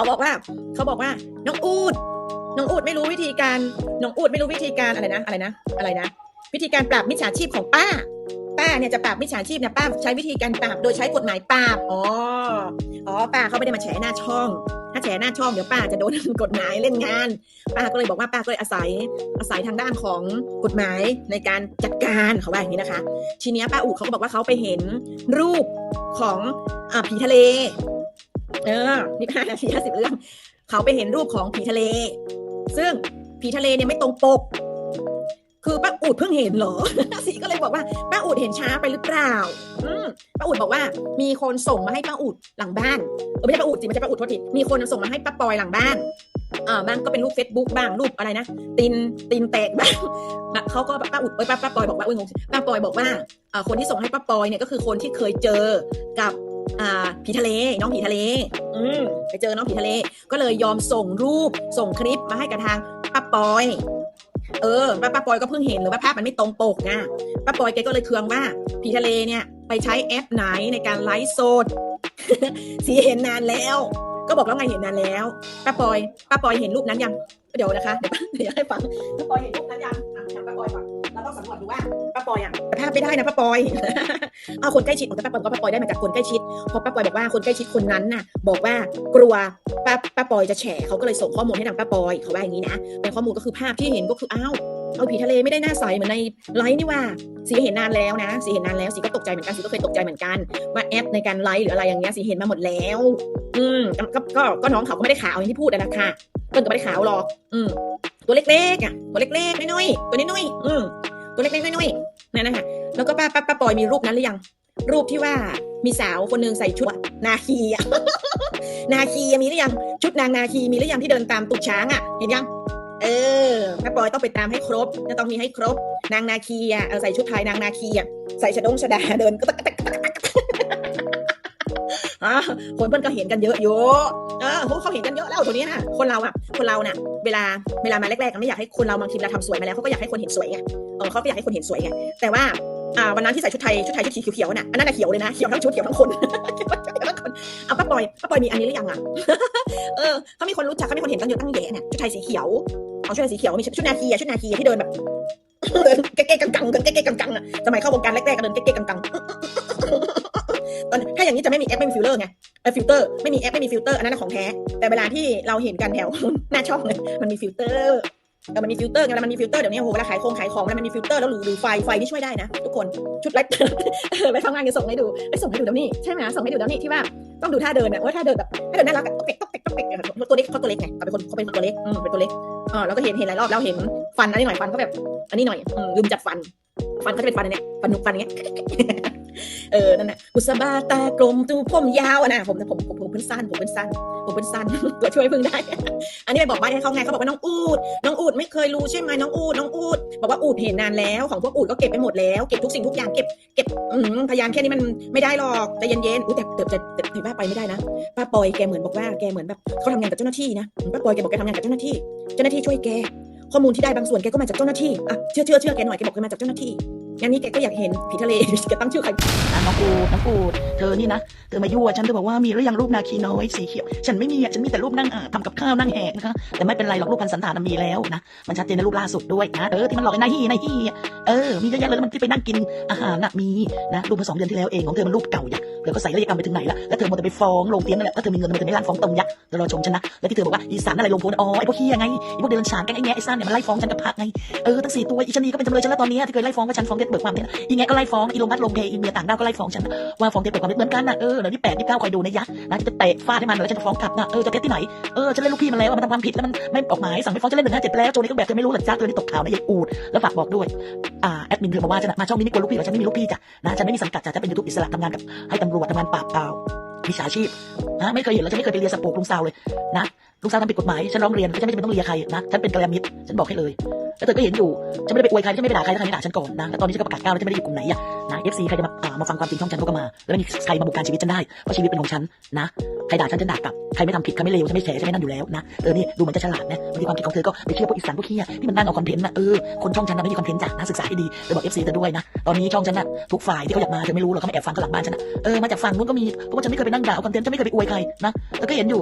เขาบอกว่าเขาบอกว่าน้องอูดน้องอูดไม่รู้วิธีการน้องอูดไม่รู้วิธีการอะไรนะอะไรนะอะไรนะ วิธีการปราบมิจฉาชีพของป้า ป้าเนี่ยจะปราบมิจฉาชีพเนี่ยป้าใช้วิธีการปราบโดยใช้กฎหมายปราบอ๋ออ๋อป้าเขาไม่ได้มาแฉหน้าช่อง ถ้าแฉหน้าช่องเดี๋ยวป้าจะโดนกฎหมายเล่นงาน ป้าก็เลยบอกว่าป้าก็เลยอาศัยอาศัยทางด้านของกฎหมายในการจัดการเขาว่าอย่างนี้นะคะ ทีนี้ป้าอู๋เขาก็บอกว่าเขาไปเห็นรูปของอผีทะเล เออนี่ห้านาทีห้าสิบเรื่อง เขาไปเห็นรูปของผีทะเล ซึ่งผีทะเลเนี่ยไม่ตรงปก คือป้าอูดเพิ่งเห็นเหรอสีก็เลยบอกว่าป้าอูดเห็นช้าไปหรือเปล่าอป้าอูดบอกว่ามีคนส่งมาให้ป้าอูดหลังบ้านเออไม่ใช่ป้าอูดสิไม่ใช่ป้าอูดโทษทีมีคนส่งมาให้ป้าปอยหลังบ้านอ่าบ้างก็เป็นรูปเฟซบุ๊กบ้างรูปอะไรนะตีนตีนแตกบ้างเขาก็ป้าอุดเอ้ยป้าป้าปอยบอกว่าอุ้ยงงป้าปอยบอกว่าคนที่ส่งให้ป้าปอยเนี่ยก็คือคนที่เคยเจอกับ ผีทะเล น้องผีทะเล อืมไปเจอน้องผีทะเล ก็เลยยอมส่งรูปส่งคลิปมาให้กับทางป้าปอย เออป้าป้าปอยก็เพิ่งเห็นเลยว่าภาพมันไม่ตรงปกนะป้าปอยแกก็เลยเคืองว่าผีทะเลเนี่ยไปใช้แอปไหนในการไลฟ์สดสีเห็นนานแล้ว ก็บอกแล้วไงเห็นนานแล้วป้าปอยป้าปอยเห็นรูปนั้นยังเดี๋ยวนะคะเดี๋ยวให้ฟังป้าปอยเห็นรูปนั้นยังถามป้าปอยก่อน เราต้องสำรวจดูว่าป้าปอยอะแต่ภาพไม่ได้นะป้าปอย เอาคนใกล้ชิดของป้าปอยก็ป้าปอยได้มาจากคนใกล้ชิดเพราะป้าปอยบอกว่าคนใกล้ชิดคนนั้นน่ะ บอกว่ากลัวป้าป้าปอยจะแฉเขาก็เลยส่งข้อมูลให้ทางป้าปอยเขาว่าอย่างนี้นะเป็นข้อมูลก็คือภาพที่เห็นก็คืออ้าวเอาผีทะเลไม่ได้หน้าใสเหมือนในไลฟ์นี่ว่าสีเห็นนานแล้วนะสีเห็นนานแล้วสีก็ตกใจเหมือนกันสีก็เคยตกใจเหมือนกันว่าแอปในการไลฟ์หรืออะไรอย่างเงี้ยสีเห็นมาหมดแล้ว อืมก็ก็ก็น้องเขาก็ไม่ได้ขาวอย่างที่พูดนะคะเปิ้ลก็ไม่ได้ขาวหรอก อืม ตัวเล็กๆอะตัวเล็กๆน้อยๆตัวน้อยๆอืมตัวเล็กๆน้อยๆนั่นนะคะแล้วก็ป้าป้าป้าปอยมีรูปนั้นหรือยัง รูปที่ว่ามีสาวคนหนึ่งใส่ชุดนาคีอะนาคีมีหรือยังชุดนางนาคีมีหรือยังที่เดินตามตุกช้างอะเห็นยัง เออแม่ปอยต้องไปตามให้ครบจะต้องมีให้ครบ นางนาคีอะใส่ชุดไทยนางนาคีอะใส่ชะดงชะดาเดินก็ตะ อะคนเพิ่นก็เห็นกันเยอะอยู่เออเขาเห็นกันเยอะแล้วตัวนี้นะคนเราอะคนเราน่ะเวลาเวลามาแรกๆก็ไม่อยากให้คนเราบางทีเวลาทำสวยมาแล้วเขาก็อยากให้คนเห็นสวยไงเออเขาก็อยากให้คนเห็นสวยไงแต่ว่าอ่าวันนั้นที่ใส่ชุดไทยชุดไทยชุดสีเขียวๆน่ะอันนั้นน่ะเขียวเลยนะเขียวทั้งชุดเขียวทั้งคนเขียวทั้งคนเอาป้าปอยป้าปอยมีอันนี้หรือยังอะเออเขามีคนรู้จักเขามีคนเห็นตั้งเยอะตั้งแยะเนี่ยชุดไทยสีเขียวเอาชุดไทยสีเขียวมีชุดนาคีอะชุดนาคีอะที่เดินแบบเดินเก๊กๆกังๆเดินเก๊กๆกังๆอะสมัยเข้าวงการแรกๆก็เดินเก๊กๆกังๆ ถ้าอย่างนี้จะไม่มีแอปไม่มีฟิลเตอร์ไงเออฟิลเตอร์ไม่มีแอปไม่มีฟิลเตอร์อันนั้นนของแท้แต่เวลาที่เราเห็นกันแถวหน้าช่องเนี่ยมันมีฟิลเตอร์เออมันมีฟิลเตอร์ไงเวมันมีฟิลเตอร์เดี๋ยวนี้โอ้โหเวลาขายของขายของแล้วมันมีฟิลเตอร์แล้วหรือหรือไฟไฟนี่ช่วยได้นะ ทุกคนชุดไลท์ไปทำงานจะส่งให้ดูไปส่งให้ดูเดี๋ยวนี้ใช่ไหมส่งให้ดูเดี๋ยวนี้ที่ว่าต้องดูท่าเดินเนี่ยว่าท่าเดินแบบท่าเดินน่ารักต๊อกเป๊กต๊อกเป๊กต๊อกเป๊กตัวเล็กเขาตัวเล็กไงเขาเป็นคนเขาเป็นคนตัวเล็กอืมเป็นตัวเล็กเออแล้วก็เห็นเห็นหลายรอบแล้วเห็นฟันอันนี้หน่อยฟันเขาแบบ อันนี้หน่อยอืมลืมจัดฟัน ฟันเขาจะเป็นฟันเนี้ยฟันนุกฟันอย่างเงี้ยเออนั่นน่ะบุษบาตากลมตูผมยาวอะนะผมผมผมผมเป็นสั้นผมเป็นสั้น ผมเป็นสั้นตัวช่วยพึ่งได้ อันนี้ไปบอกใบ้ให้เขาไงเขาบอกว่าน้องอูดน้องอูดไม่เคยรู้ใช่ไหมน้องอูดน้องอูดบอกว่าอูดเห็นนานแล้วของพวกอูดก็เก็บไปหมดแล้วเก็บทุกสิ่งทุกอย่างเก็บเก็บอืมพยานแค่นี้มันไม่ได้หรอกใจเย็นๆอุ้แต่แต่แต่แต่แต่ป้าไปไม่ได้นะป้าปอยแกเหมือนบอกว่าแกเหมือนแบบเขาทำงานกับเจ้าหน้าที่นะป้าปอยแกบอกแกทำงานกับเจ้าหน้าที่ เจ้าหน้าที่ช่วยแก ข้อมูลที่ได้บางส่วนแกก็มาจากเจ้าหน้าที่อะเชื่อเชื่อเชื่อแกหน่อยแกบอกแกมาจากเจ้าหน้าที่ งั้นนี้แกก็อยากเห็นผีทะเลแกตั้งชื่อใครนะน้องอูน้องอูเธอนี่นะเธอมายั่วฉันเธอบอกว่ามีหรือยังรูปนาคีน้อยสีเขียว ฉันไม่มีฉันมีแต่รูปนั่งทำกับข้าวนั่งแหกนะคะแต่ไม่เป็นไรหรอกรูปพันสันฐานมีแล้วนะมันชัดเจนในรูปล่าสุดด้วยนะเออที่มันหลอกไอ้นายฮีนายฮีเออมีเยอะแยะเลยแล้วมันที่ไปนั่งกินอาหารน่ะมีนะรูปเมาสองเดือนที่แล้วเองของเธอมันรูปเก่าอย่าเดี๋ยวก็ใส่ระยกรรมไปถึงไหนละแล้วเธอมัวแต่ไปฟ้องลงเตียงนั่นแหละถ้าเธอมีเงินมันจะไม่ร้านฟ้องตรงยักษ์เดี๋ยวรอชมฉันนะแล้วที่เธอบอกว่าอีสานอะไรลงโพนอ๋อไอพวกเฮียไงไอพวกเดินฉานแกงไอแง่ไอ้ซ่านเนี่ยมันไล่ฟ้องฉันกับพักไงเออตั้งสี่ตัวอีชนีก็เป็นจำเลยฉันแล้วตอนนี้ที่เคยไล่ฟ้องว่าฉันฟ้องเท็จเบิกความเท็จอีแง่ก็ไล่ฟ้องอีโลมัดลงเพอีเมียต่างด้าวก็ไล่ฟ้องฉันว่าฟ้องเท็จเบิกความเท็จเหมือนกันนะเออเดี๋ยวที่แปดที่เก้าคอยดูนะยะนะจะเตะฟาดให้มันแล้วฉันจะฟ้องกลับนะเออจะเท็จที่ไหนเออฉันเล่นลูกพี่มันแล้วมันทำความผิดแล้วมันไม่ออกหมายสั่งไม่ฟ้องฉันเล่นหนึ่งห้าเจ็ดแล้วโจนี่ก็แบบเธอไม่รู้หรอกจ้าเธอนี่ตกข่าวนะยายอูดแล้วฝากบอกด้วยอ่าแอดมินเธอมาว่าฉันมาช่องนี้ไม่กลัวลูกพี่หรอฉันไม่มีลูกพี่จ้ะนะฉันไม่มีสังกัดจ้ะฉันเป็นยูทูบอิสระทำงานกับให้ตำรวจทำงานปราบเปล่าวิชาชีพนะไม่เคยเห็นแล้วฉันไม่เคยไปเรียนสปโปกลุงซาวเลยนะลุงซาวทำผิดกฎหมายฉันร้องเรียนฉันไม่จำเป็นต้องเรียนใครนะฉันเป็นกระมิดฉันบอกให้เลย แล้วเธอก็เห็นอยู่ฉันไม่ได้ไปอวยใครฉันไม่ได้ไปด่าใครถ้าใครไม่ด่าฉันก่อนนะแล้วตอนนี้ฉันก็ประกาศก้าวแล้วฉันไม่ได้อยู่กลุ่มไหนอะนะเอฟซีใครจะมาอ่ามาฟังความจริงช่องฉันเขาก็มา แล้วไม่มีใครมาบุกการชีวิตฉันได้เพราะชีวิตเป็นของฉันนะ ใครด่าฉันฉันด่ากลับ ใครไม่ทำผิดใครไม่เลวฉันไม่แฉฉันไม่นั่นอยู่แล้วนะเออนี่ดูเหมือนจะฉลาดนะบางทีความคิดของเธอก็ไปเชื่อพวกอีสานพวกเฮียที่มันนั่งเอาคอนเทนต์นะเออคนช่องฉันนะไม่มีคอนเทนต์จ้ะนะศึกษาให้ดีไปบอกเอฟซีเธอด้วยนะตอนนี้ช่องฉันน่ะทุกฝ่ายที่เขาอยากมาเธอไม่รู้หรอกเขาแอบฟังข้าหลังบ้านฉันนะเออมาจากฝั่งนู้นก็มีเพราะว่าฉันไม่เคยไปนั่งด่าเอาคอนเทนต์ฉันไม่เคยไปอวยใครนะเธอก็เห็นอยู่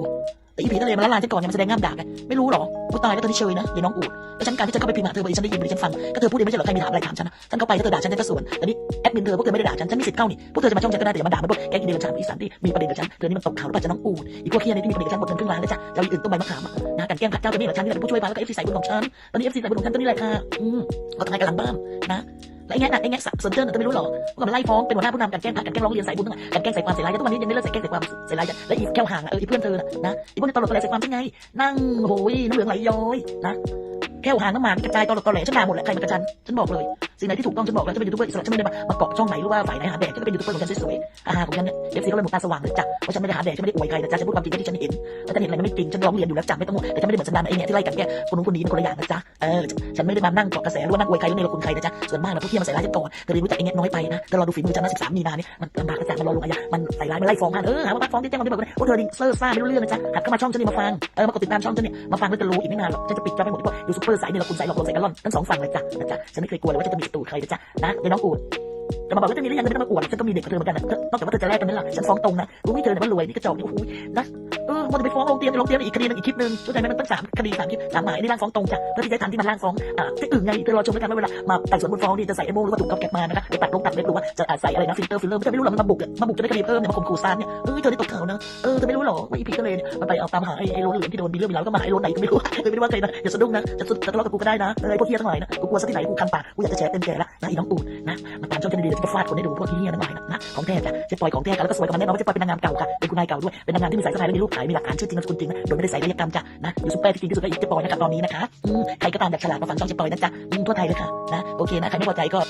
แต่อีผีทะเลมันละลายฉันก่อนเนี่ยมันแสดงง่ามด่าไงไม่รู้หรอว่าตายแล้วเธอที่เชยนะยายน้องอูดแล้วฉันการที่จะเข้าไปพิมพ์หาเธอไปฉันได้ยินหรือฉันฟังก็เธอพูดเองไม่ใช่หรอใครมีถามอะไรถามฉันนะฉันเข้าไปแล้วเธอด่าฉันฉันก็สวนแต่นี่แอดมินเธอพวกเธอไม่ได้ด่าฉันฉันมีสิทธิ์เข้านี่พวกเธอจะมาช่องฉันก็ได้แต่อย่ามาด่ามันพวกแก๊งอินเดียนชาติอีสานที่มีประเด็นกับฉันเธอนี่มันตกข่าวหรือเปล่าจะน้องอูดอีกพวกเฮียนี่ที่มีประเด็นกับฉันหมดเงินครึ่งล้านแล้วจ้ะแล้วอีกอื่นต้องใบมะขามนะการแกล้งขัดเจ้าตัวนี้แหละฉันนี่แหละเป็นผู้ช่วยพานแล้วก็เอฟซีสายบุญของฉันตอนนี้เอฟซีสายบุญของฉันตัวนี้แหละค่ะอืมก็ทำงานกันหลังบ้านนะแล้วไอ้แง่น่ะไอ้แง่สับสนเจอร์น่ะเธอไม่รู้หรอกว่ามันไล่ฟ้องเป็นหัวหน้าผู้นำการแกล้งขัดการแกล้งร้องเรียนสายบุญทั้งหลายการแกล้งใส่ความเสียร้ายแล้วทุกวันนี้ยังไม่เลิกใส่แกล้งใส่ความเสียร้ายและอีกแก้วห่างเอออีเพื่อนเธอน่ะนะอีพวกนี้ตลกตะแลใส่ความใช่ไง นั่งโอ้ยน้ำเหลืองไหลย้อยนะแค่หางน้ำหมันกระจายตอหลตอแหลฉันด่าหมดแหละใครมากระจันฉันบอกเลย สิ่งไหนที่ถูกต้องฉันบอกแล้วฉันเป็นยูทูบเบอร์อิสระฉันไม่ได้มามาเกาะช่องไหนหรือว่าฝ่ายไหนหาแดกฉันก็เป็นยูทูบเบอร์ของฉันสวยๆอาหาของฉันเนี่ยเอฟซีก็เลยหมดตาสว่างเลยจ้ะว่าฉันไม่ได้หาแดกฉันไม่ได้อวยใครนะจ๊ะฉันพูดความจริงที่ฉันเห็นแล้วฉันเห็นอะไรมันไม่จริงฉันร้องเรียนอยู่แล้วจ้ะไม่ต้องแต่ฉันไม่ได้เหมือนสันดานไอ้เนี่ยที่ไล่กันแกคนนู้นคนนี้เป็นคนละอย่างนะจ๊ะเออฉันไม่ได้มานั่งเกาะกระแสหรือว่านั่งอวยใครหรือในละคุณใครนะจ๊ะส่วนมากนะพวกที่มาใส่ร้ายฉันก่อนเธอเรียนรู้จักไอ้เนี่ยน้อยไปนะเธอรอดูฝีมือฉันนะ13มีนาเนี่ยมันลำบากนะจ๊ะมันรอลงอาญามันใส่ร้ายมันไล่ฟ้องกันเออหาว่าบักฟ้องที่แจ้งความที่บอกว่าพวกเธอดิเซอร์ซ่าไม่รู้เรื่องนะจ๊ะหัดเข้ามาช่องฉันนี่มาฟังเออมากดติดตามช่องฉันเนี่ยมาฟังแล้วจะรู้อีกไม่นานหรอกฉันจะปิดจอไปหมดพวกยูทูบเบอร์สายเนี่ยละคุณสายหลอกลวงสายกระล่อนทั้งสองฝั่งเลยจ้ะนะจ๊ะฉันไม่เคยกลัวเลยว่าจะมีตรูใครนะจ๊ะนะเดี๋ยวน้องอูด จะมาบอกว่าจะมีหรือยังไม่ต้องมาอวดฉันก็มีเด็กกับเธอเหมือนกันนะนอกจากว่าเธอจะแลกกันนั่นแหละฉันฟ้องตรงนะรู้ไม่เธอเนี่ยว่ารวยนี่กระจอกนี่โอ้โหนะเออมันจะไปฟ้องลงเตียงลงเตียงอีกคดีนึงอีกคลิปนึงเข้าใจไหมมันตั้งสามคดีสามคลิปสามหมายนี่ร่างฟ้องตรงจ้ะเพื่อที่จะทำที่มันร่างฟ้องอ่าที่อื่นไงเธอรอชมแล้วกันว่าเวลามาไต่สวนบนฟ้องนี่จะใส่ไอ้โม่หรือว่าถูกกับแกะมานะคะไปตัดลงตัดเล็บหรือว่าจะใส่อะไรนะฟิลเตอร์ฟิลเลอร์ไม่ไม่รู้หรอกมันมาบุกมาบุกจะได้คดีเพิ่มเนี่ยมาข่มขู่ซานเนี่ยเออเธอได้ตกเขานะเออเธอไม่รู้หรอกว่าอีพีก็เลยมันไปเอาตามหาไอ้ไอ้โรนเหลืองที่โดนมีเรื่องมีราวก็มาไอ้โรนไหนก็ไม่รู้เธอไม่รู้ว่าใครนะอย่าสะดุ้งนะจะจะทะเลาะกับกูก็ได้นะเออไอ้พวกเฮียทั้งหลายนะกูกลัวซะที่ไหนกูคันปากกูอยากจะแฉเต็มแก่ละนะอีน้องอูดนะมาตามช่องฉันดีจะฟาดคนให้ดูพวกเฮียทั้งหลายนะของแท้จ้ะจะปล่อยของแท้กันแล้วก็สวยกับมันแน่นอนว่าจะปล่อยเป็นนางงามเก่าค่ะเป็นคุณนายเก่าด้วยเป็นนางงามที่มีสายสะพายและมีรูปถ่ายมีหลักฐานชื่อจริงนามสกุลจริงนะโดยไม่ได้ใส่ศัลยกรรมจ้ะนะอยู่ซุปเปอร์ที่จริงที่สุดก็อีกจะปล่อยนะครับตอนนี้นะคะอืมใครก็ตามอยากฉลาดมาฟังช่องจะปล่อยนะจ๊ะทั่วไทยเลยค่ะนะโอเคนะใครไม่พอใจก็